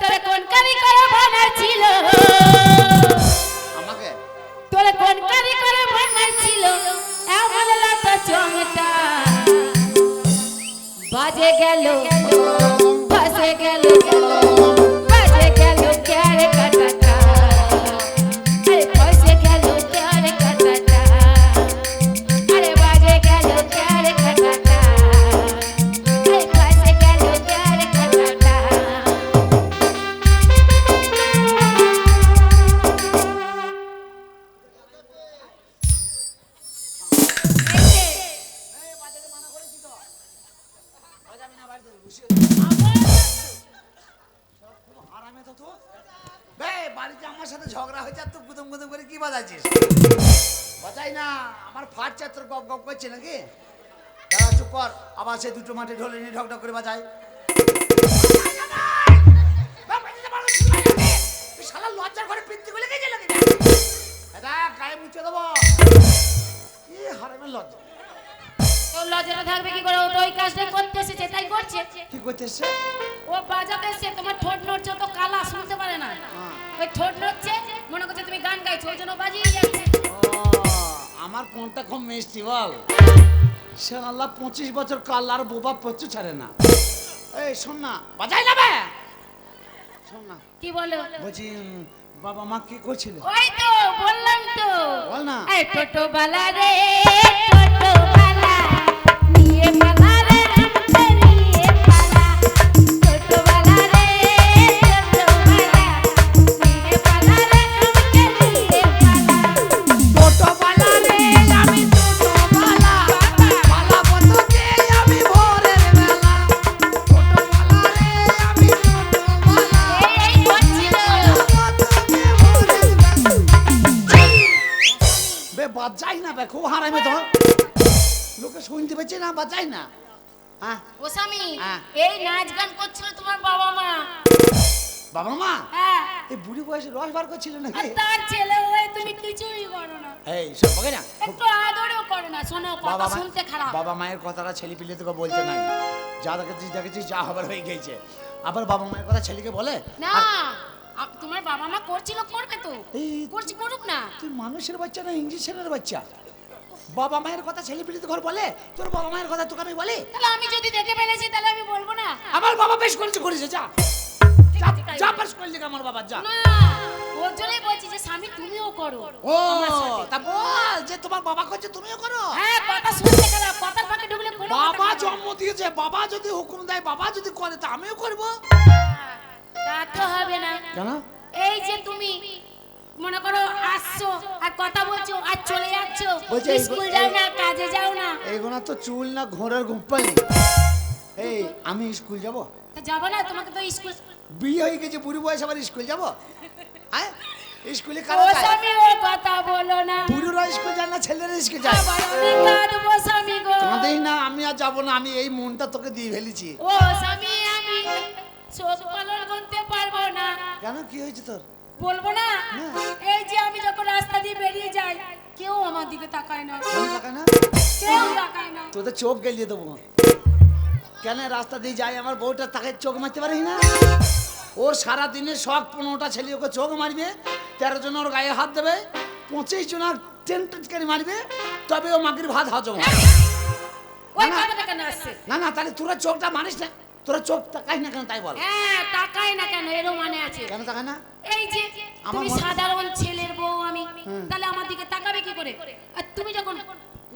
তোরে কোন কবি করে বানাইছিল আমাকে? তোরে কোন কবি করে বানাইছিল এমন তো চমটা বাজে গেল। গুদম গুদম করে কি বাজাচ্ছিস? বাজাই না আমার ফাট চাত্র গপ গপ করছে নাকি? দাঁড়া চুপ কর। আবার সে দুটো মাঠে ঢোলে নিয়ে ঢক করে বাজায়। শালা লজ্জার ঘরে পিত্তি গুলে গেছে নাকি? এটা গায়ে মুছে দেবো। ই হারামের লজ্জা। ও লজ্জাটা থাকবে কি করে? ও তো ওই কাজটা করতে এসেছে তাই করছে। কি করতে ও বাজাতে এসে তোমার ঠোঁট নড়ছে তো কালা শুনতে পারে না। হ্যাঁ। ওই ঠোঁট নড়ছে মনে করছে তুমি গান গাইছো ওই জন্য বাজিয়ে যাচ্ছে। আমার কোনটা খুব মিষ্টি বল। সে আল্লাহ পঁচিশ বছর কাল আর বোবা প্রচুর ছাড়ে না। এই শোন না বাজাই না বে। শোন না। কি বলো? বলছি বাবা মা কি করছিল? ওই তো বললাম তো। বল না। এই টোটো রে খুব হারামে তো লোকে শুনতে পাচ্ছে না বাজাই না? হ্যাঁ? ও স্বামী হ্যাঁ। এই নাচ গান করছিল তোমার বাবা মা। বাবা মা? হ্যাঁ। এই বুড়ি বয়সে রস বার করছিল নাকি? তার ছেলে হয়ে তুমি কিছুই করো না। এই সব না? একটু আদরও করো না শোনো কথা শুনতে খারাপ। বাবা মায়ের কথাটা ছেলে পিলে তোকে বলতে নাই যা দেখেছিস দেখেছিস যা হবার হয়ে গেছে। আবার বাবা মায়ের কথা ছেলেকে বলে? না তোমার বাবা মা করছিল করবে তো। করছি করুক না। তুই মানুষের বাচ্চা না ইঞ্জেকশনের বাচ্চা? বাবা মায়ের কথা তো ঘর বলে? তোর বাবা মায়ের কথা তোকে আমি বলি? তাহলে আমি যদি দেখে ফেলেছি তাহলে আমি বলব না। আমার বাবা বেশ করেছে করেছে যা। যা যা করলি আমার বাবা যা। না ওর জন্যই বলছি যে স্বামী তুমিও করো। ও তা বল যে তোমার বাবা করছে তুমিও করো? হ্যাঁ কথা শুনতে খারাপ কথার ফাঁকে ঢুকলে কোনো বাবা জন্ম দিয়েছে বাবা যদি হুকুম দেয় বাবা যদি করে তা আমিও করব। তা তো হবে না। কেন? এই যে তুমি মনে করো আসছো আর কথা বলছো আর চলে যাচ্ছ। স্কুল যাও না কাজে যাও না। এইগুলো তো চুল না ঘোরের গুপ্পালি এই আমি স্কুল যাব? যাব না তোমাকে তো স্কুল বিয়ে হয়ে গেছে বুড়ি বয়স আবার স্কুল যাব? হ্যাঁ? স্কুলে কারা যায়? স্বামী ও কথা বলো না। বুড়িরা স্কুল যায় না ছেলেরা স্কুল যায়? আমি কাঁদবো স্বামী গো। কাঁদেই না আমি আর যাব না আমি এই মনটা তোকে দিয়ে ফেলেছি। ও স্বামী আমি চোখ পালন করতে পারব না। কেন কি হয়েছে তোর? বলব না? না। এই যে আমি যখন রাস্তা দিয়ে বেরিয়ে যাই কেউ আমার দিকে তাকায় না। কেন তাকায় না? কেউ তাকায় না। তোদের চোখ গেলিয়ে দেবো। কেন রাস্তা দিয়ে যাই আমার বউটা তাকে চোখ মারতে পারি না? ওর সারা দিনে শখ পনেরোটা ছেলে ওকে চোখ মারবে তেরো জন ওর গায়ে হাত দেবে পঁচিশ জন আর টেন মারবে তবে ও মাগির ভাত হজম হয়। না, না। তাহলে তোরা চোখটা মানিস না। তোরা চোখ তাকাই না কেন তাই বল? হ্যাঁ তাকায় না কেন? এরও মানে আছে। কেন তাকায় না? এই যে তুমি সাধারণ ছেলের বউ আমি তাহলে আমার দিকে তাকাবে কি করে? আর তুমি যখন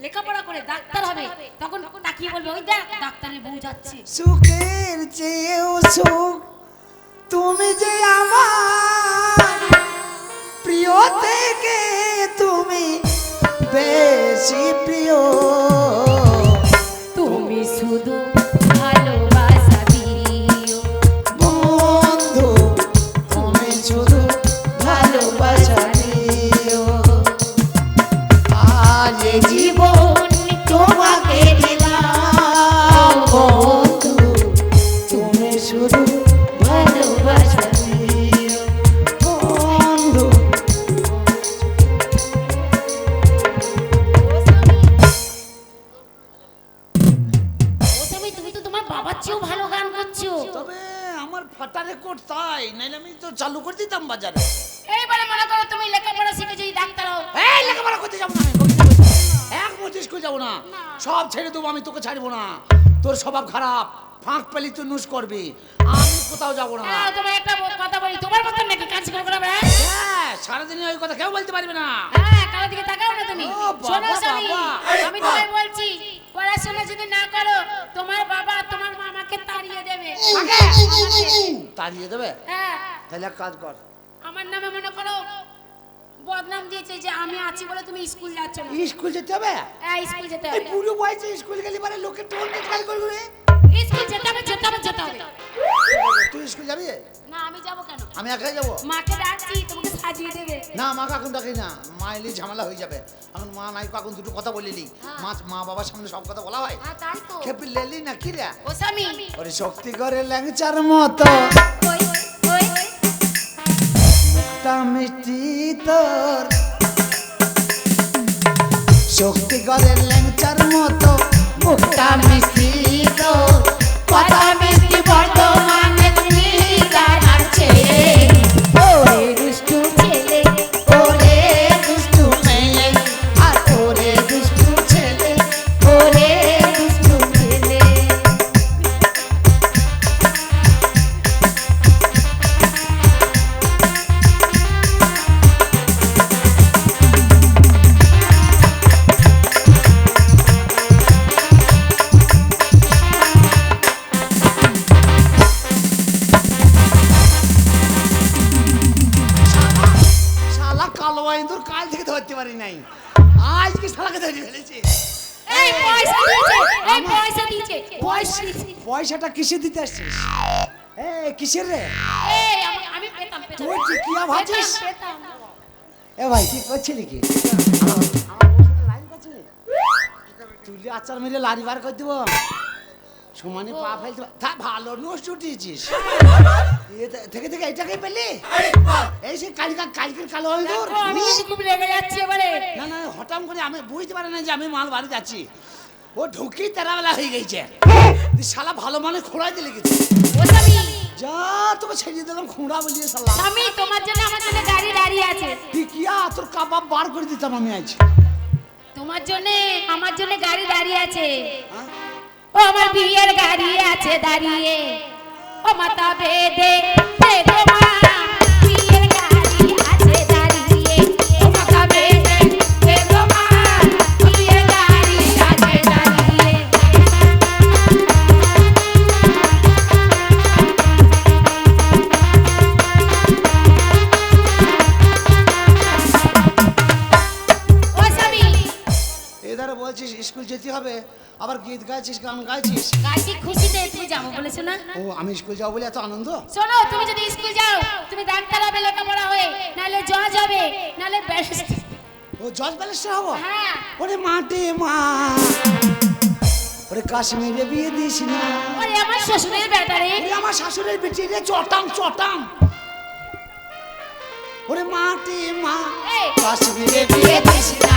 লেখাপড়া করে ডাক্তার হবে তখন তাকিয়ে বলবে ওই দেখ ডাক্তারের বউ যাচ্ছে। সুখের চেয়েও সুখ তুমি যে আমার। প্রিয় থেকে তুমি বেশি প্রিয়। ওয়াটারে কোট তাই নাইলে আমি তো চালু করে দিতাম বাজারে। এইবারে মনে করো তুমি লেখাপড়া শিখে যদি ডাক্তার হও এই লেখাপড়া করতে যাব না আমি। এক মুহূর্তে স্কুল যাব না। সব ছেড়ে দেবো আমি তোকে ছাড়বো না। তোর স্বভাব খারাপ ফাঁক পেলি তুই নুস করবি। আমি কোথাও যাব না। হ্যাঁ তোমার একটা কথা বলি তোমার মতন নাকি কাজ করে করে হ্যাঁ সারাদিন ওই কথা কেউ বলতে পারবে না। হ্যাঁ কারও দিকে তাকাও না তুমি। শোনো স্বামী আমি তোমায় বলছি পড়াশোনা যদি না করো তোমার বাবা তোমার মামাকে তাড়িয়ে দেবে। তাড়িয়ে দেবে? হ্যাঁ। তাহলে কাজ কর। আমার নামে মনে করো বদনাম দিয়েছে যে আমি আছি বলে তুমি স্কুল যাচ্ছ না। স্কুল যেতে হবে? হ্যাঁ স্কুল যেতে হবে। বুড়ো বয়সে স্কুল গেলে পরে লোকে টোল গাল করবে স্কুল যেতে হবে যেতে হবে যেতে হবে। তুই স্কুল যাবি? না আমি যাব কেন? আমি একাই যাব? মাকে ডাকছি তোমাকে সাজিয়ে দেবে। না মা কাকুন ডাকি না মা এলি ঝামেলা হয়ে যাবে। এখন মা নাই কাকুন দুটো কথা বলিলি হ্যাঁ। মা মা বাবার সামনে সব কথা বলা হয়। হ্যাঁ খেপি লেলি না কি রে? ও স্বামী। ওরে শক্তি করে ল্যাংচার মতো। ওই ওই। মুখটা মিষ্টি তোর। শক্তি করে ল্যাংচার মতো। মুখটা মিষ্টি তোর। কথা পয়সা দিয়েছে? পয়সা পয়সাটা কিসে দিতে আসছিস? এ কিসের রে? এই আমি আমি পেতাম পেতাম। তুই টিকিয়া ভাজিস? এ ভাই কি করছিলি কি? তুলি আচার মেরে লারি বার করে দিব। সমানে পা ফেলতে তা ভালো নোস এ থেকে থেকে এটাকে পেলি? এই সে কালকা কালকের কালো আইন্দুর দেখো, আমি খুব রেগে যাচ্ছি এবারে। না না হঠাৎ করে আমি বুঝতে পারি না যে আমি মাল বাড়ি যাচ্ছি ও ঢুকি তেরাবেলা হয়ে গেছে। তুই শালা ভালো মানে খোঁড়াই দিলে ও স্বামী! যা তোকে ছেড়ে দিলাম খুঁড়া বলিয়ে শালা। স্বামী তোমার জন্য আমার জন্য গাড়ি দাঁড়িয়ে আছে। টিকিয়া তোর কাবাব বার করে দিতাম আমি আজ। তোমার জন্য আমার জন্য গাড়ি দাঁড়িয়ে আছে। হ্যাঁ? ও আমার বিয়ের গাড়ি আছে দাঁড়িয়ে। ও মাতা বেদে যেতে হবে। আবার গীত গাইছিস গান গাইছিস? গাড়ি খুশিতে তুমি যাব বলেছ না? ও আমি স্কুল যাব বলে এত আনন্দ? শোনো তুমি যদি স্কুল যাও তুমি ডাক্তার হবে লেখাপড়া হয়ে নাহলে জজ হবে নাহলে ব্যারিস্টার। ও জজ ব্যালেন্সটা হব? হ্যাঁ। ওরে মাঠে মা ওরে কাশ্মীরে বিয়ে দিস না। ওরে আমার শ্বশুরের ব্যাটারে ওরে আমার শাশুড়ির বেটি রে চটাম চটাম ওরে মাটি মা কাশ্মীরে বিয়ে দিস না।